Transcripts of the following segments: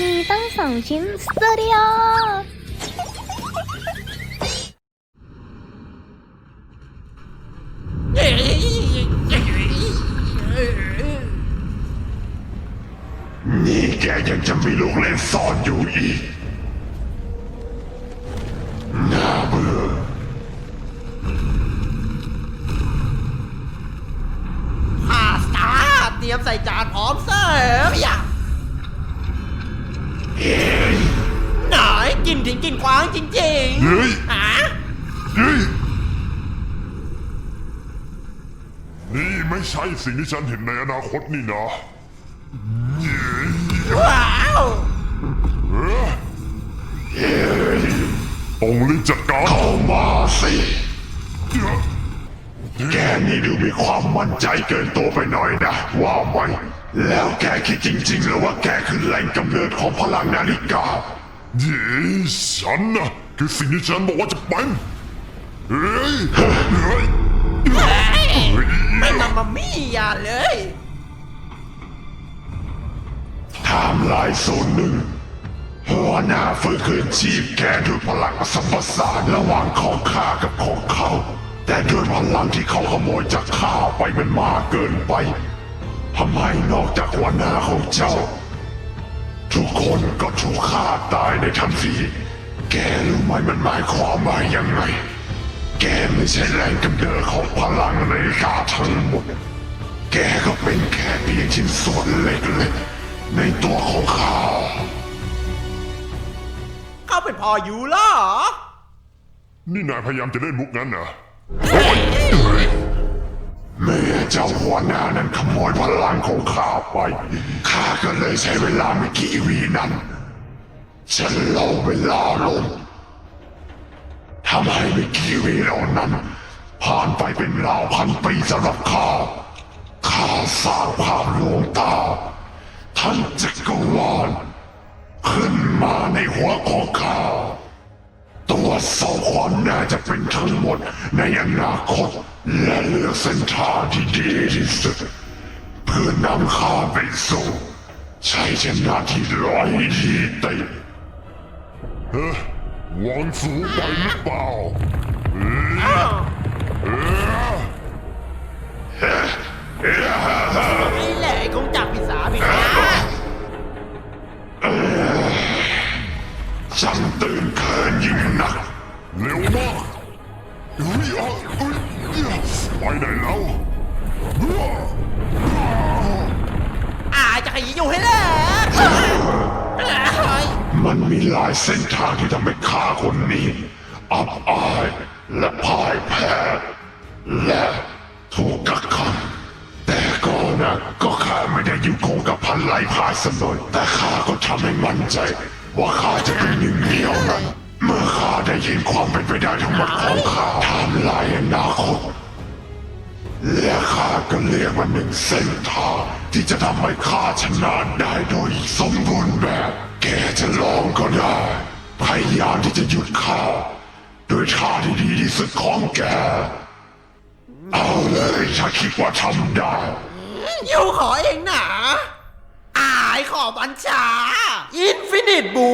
มีตั้งสองชิ้นสตูดิโอนี่แกยังจะมีลูกเล่นซ่อนอยู่อีกน่าเบื่อพาสต้าเตรียมใส่จานพร้อมเสิร์ฟอย่าไกินทิ้งกินคว้างจริงเฮ้ย ๆฮะเฮ้ยนี่ไม่ใช่สิ่งที่ฉันเห็นในอนาคตนี่นะเย้ว้าว เอ้อเฮ้ยต้องรีบจัดการเข้ามาสิแกนี่ดูมีความมั่นใจเกินตัวไปหน่อยนะ ว่าไหมแล้วแกคิดจริงๆแล้วว่าแกคือแหล่งกำเนิดของพลังนาฬิกาเย้ฉันนะคือสิ่งที่ฉันบอกว่าจะเป็นเฮ้ยเฮ้ยไม่มามามี่อย่าเลยไทม์ไลน์โซนหนึ่งหัวหน้าฟื้นคืนชีพแกด้วยพลังผสมผสานระหว่างของข้ากับของเขา แต่ด้วยพลังที่เขาขโมยจากข้าไปมันมากเกินไปทำไมนอกจากหัวหน้าของเจ้า ทุกคนก็ถูกฆ่าตายในทันที แกรู้ไหมมันหมายความว่ายังไง แกไม่ใช่แรงกำเนิดของพลังในกาทั้งหมด แกก็เป็นแค่เพียงชิ้นส่วนเล็กๆในตัวของข้าเขาเป็นพออยู่เหรอนี่นายพยายามจะเล่นมุกงั้นเหรอ เมื่อเจ้าหัวหน้านั้นขโมยพลังของข้าไปข้าก็เลยใช้เวลาไม่กี่วินั้นฉันเล่าเวลาลงทำให้ไม่กี่วิเหล่านั้น ผ่านไปเป็นราวพันปีสำหรับข้าข้าสร้างภาพลวงตาท่านจักรวาลขึ้นมาในหัวของข้าตัวสองความน่าจะเป็นทั้งหมดในอนาคต และเลือกเส้นทางที่ดีที่สุดเพื่อนำข้าไปสู่ชัยชนะที่ร้อยที่ติดเฮ้หวังสูงไปหรือเปล่าเอ้ และพ่ายแพ้และถูกกักขังแต่ก็นะก็ข้าไม่ได้อยู่คงกับพันไหลพายสนอยแต่ข้าก็ทำให้มั่นใจ ว่าข้าจะเป็นหนึ่งเดียวนั้นเมื่อข้าได้เห็นความเป็นไปได้ทั้งหมดของข้าทำลายอนาคตและข้าก็เรียกว่าหนึ่งเส้นทางที่จะทำให้ข้าชนะได้โดยสมบูรณ์แบบ แกจะลองก็ได้ พยายามที่จะหยุดข้า โดยท่าที่ดีที่สุดของแก เอาเลยถ้าคิดว่าทำได้อยู่ขอเองนะอายขอบัญชา อินฟินิตบู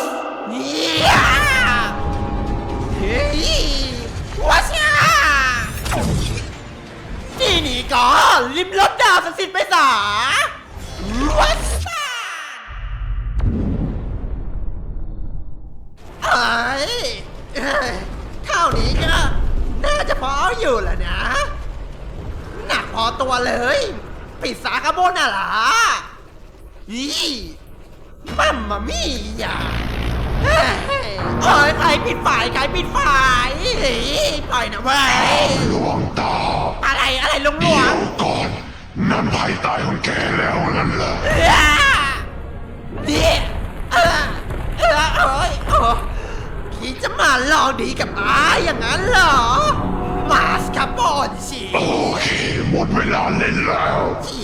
สเนี่ยเฮ้ยว้าชาที่นี่ก็ลิมรถดาวศักดิ์สิทธิ์ไปสา ตัวเลย ปิดสาคาโบนาล่ะอีมัมมามี่อย่าเฮ้ยเอ้ยใครปิดฝ่ายใครปิดฝ่ายปล่อยนะเว้ยหลวงตาอะไรอะไรหลวงหลเดี๋ยวก่อน นั่นภัยตายของแกแล้วนั่นแหละเนี่ยเออเออเอ้ยโอ้คิดจะมาลองดีกับอาอย่างนั้นเหรอ หมดเ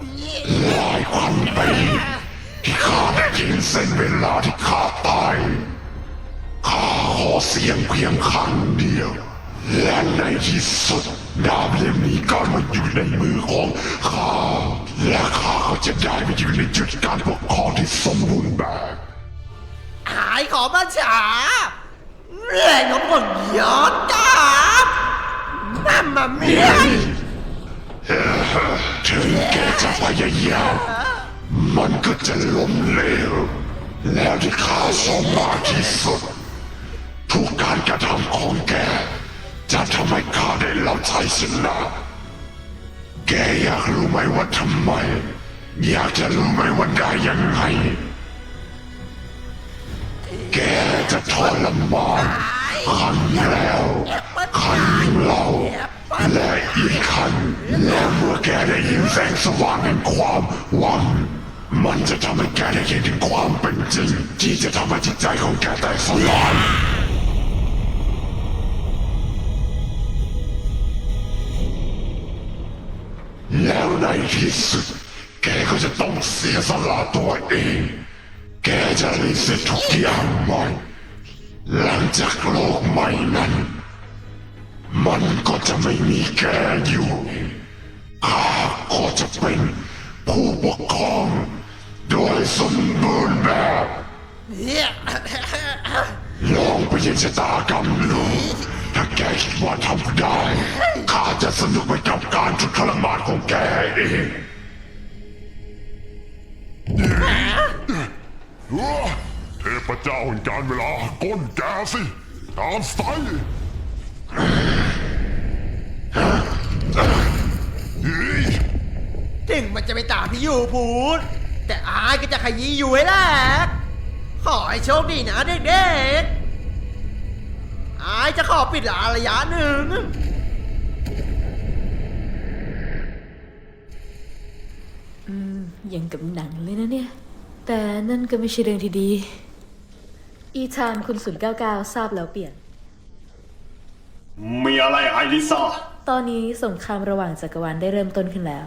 หลายพันปีที่ข้าได้กินเส้นเวลาที่ข้าตาย ข้าขอเสียงเพียงครั้งเดียว และในที่สุดดาบเล่มนี้ก็มาอยู่ในมือของข้า และข้าก็จะได้ไปอยู่ในจุดการปกครองที่สมบูรณ์แบบหายของบัญชาแรงของคนย้อนกลับนั่นมาเมีย ถึงแกจะพยายาม มันก็จะล้มเหลว แล้วที่ข้าสมมาที่สุด ทุกการกระทำของแก จะทำให้ข้าได้รับชัยชนะ แกอยากรู้ไหมว่าทำไม อยากจะรู้ไหมว่าได้ยังไง แกจะทรมานขันแล้วขันเรา และอีกขันและเมื่อแกได้ยินแสงสว่างแห่งความหวัง มันจะทำให้แกได้เห็นถึงความเป็นจริง ที่จะทำให้จิตใจของแกแตกสลายแล้วในที่สุด แกก็จะต้องเสียสละตัวเอง แกจะรีเซ็ตทุกอย่างใหม่ หลังจากโลกใหม่นั้น มันก็จะไม่มีแกอยู่ข้าก็จะเป็นผู้ปกครอง โดยสมบูรณ์แบบลองไปยินชะตากรรมดูถ้าแกคิดว่าทำได้ ข้าจะสนุกไปกับการทุกทรมานของแกเองเทพเจ้าแห่งการเวลาก้นแกสิตามสไตล์เฮ้ย ถึง มันจะไปตามพี่อยู่พูด แต่อายก็จะขยี้อยู่ให้แหลกขอให้โชคดีนะเด็กๆอายจะขอปิดลาระยะหนึ่งอย่างกับหนังเลยนะเนี่ย แต่นั่นก็ไม่ใช่เรื่องที่ดี อีธานคุณ099ทราบแล้วเปลี่ยน มีอะไรไอริซาตอนนี้สงครามระหว่างจักรวาลได้เริ่มต้นขึ้นแล้ว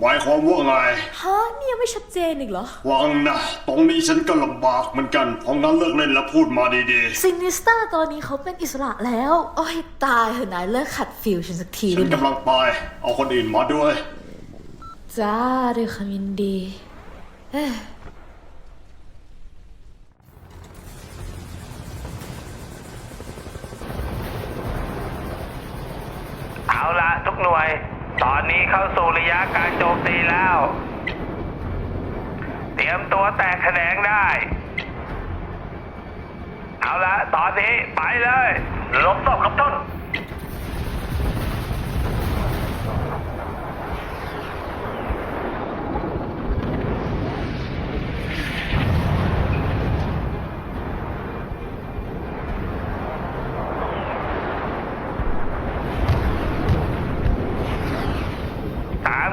หมายความว่าไงฮะนี่ยังไม่ชัดเจนอีกเหรอวังนะ ตรงนี้ฉันก็ลำบากเหมือนกัน เพราะงั้นเลิกเล่นแล้วพูดมาดีซินิสตาตอนนี้เขาเป็นอิสระแล้ว โอ้ยตายเถอะนายเลิกขัดฟิวฉันสักทีๆ ฉัได้นไหมกำลังไป เอาคนอื่นมาด้วย จ้าด้วยความยินดีเอ้ยเอาละทุกหน่วย ตอนนี้เข้าสู่ระยะการโจมตีแล้ว เตรียมตัวแตกแขนงได้ เอาละตอนนี้ไปเลยลบศพครับต้น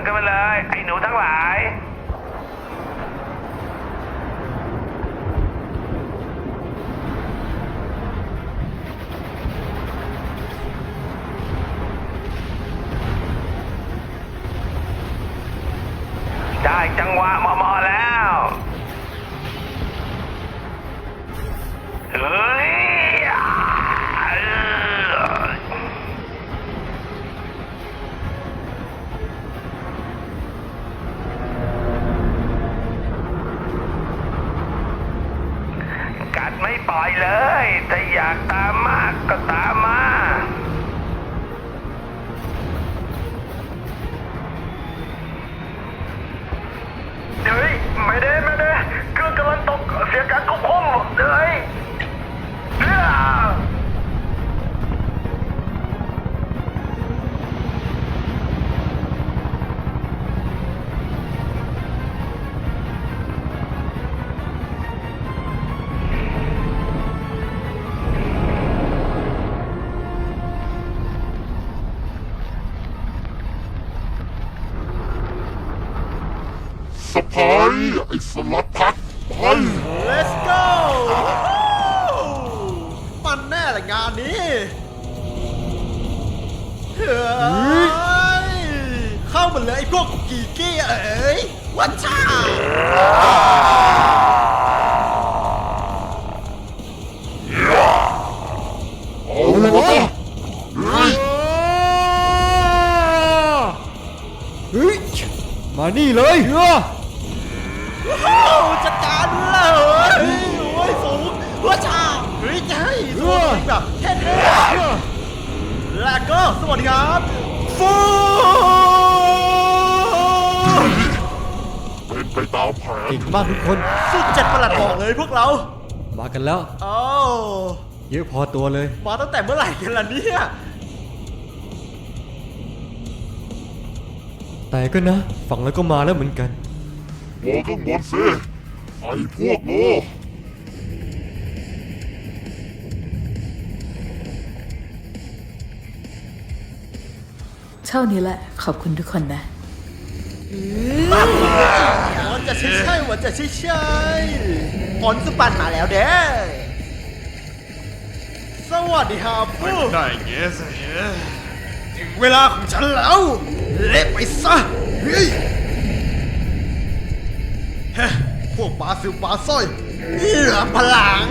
กันมาเลย ไอ้หนูทั้งหลาย สียการควบคุมเฮ้ยเฮ้ยสะพายไอ้สลัดพัด เข้ามาเลยไอ้พวกกีเกี้เอ้ยวัชาโอ้โมานี่เลยเฮ้ ก็สวัสดีครับฟูเป็นไปตามแผนเก่งมากทุกคน สุดเจ็ดประหลัดบอกเลยพวกเรามากันแล้วโอ้เยอะพอตัวเลย มาตั้งแต่เมื่อไหร่กันล่ะเนี่ย แต่ก็นะ ฝั่งแล้วก็มาแล้วเหมือนกันโง่ข้างบนสิไอ้พวกโง่ เท่านี้แหละ ขอบคุณทุกคนนะวันจะใช่ใช่วันจะใช่ใช่ผลสุปันมาแล้วเด้ สวัสดีครับผู้ได้เงสถึงเวลาของฉันแล้ว เละไปซะ เฮ้ยเฮ้พวกบาซิลบาสร้อยเหลือพลัง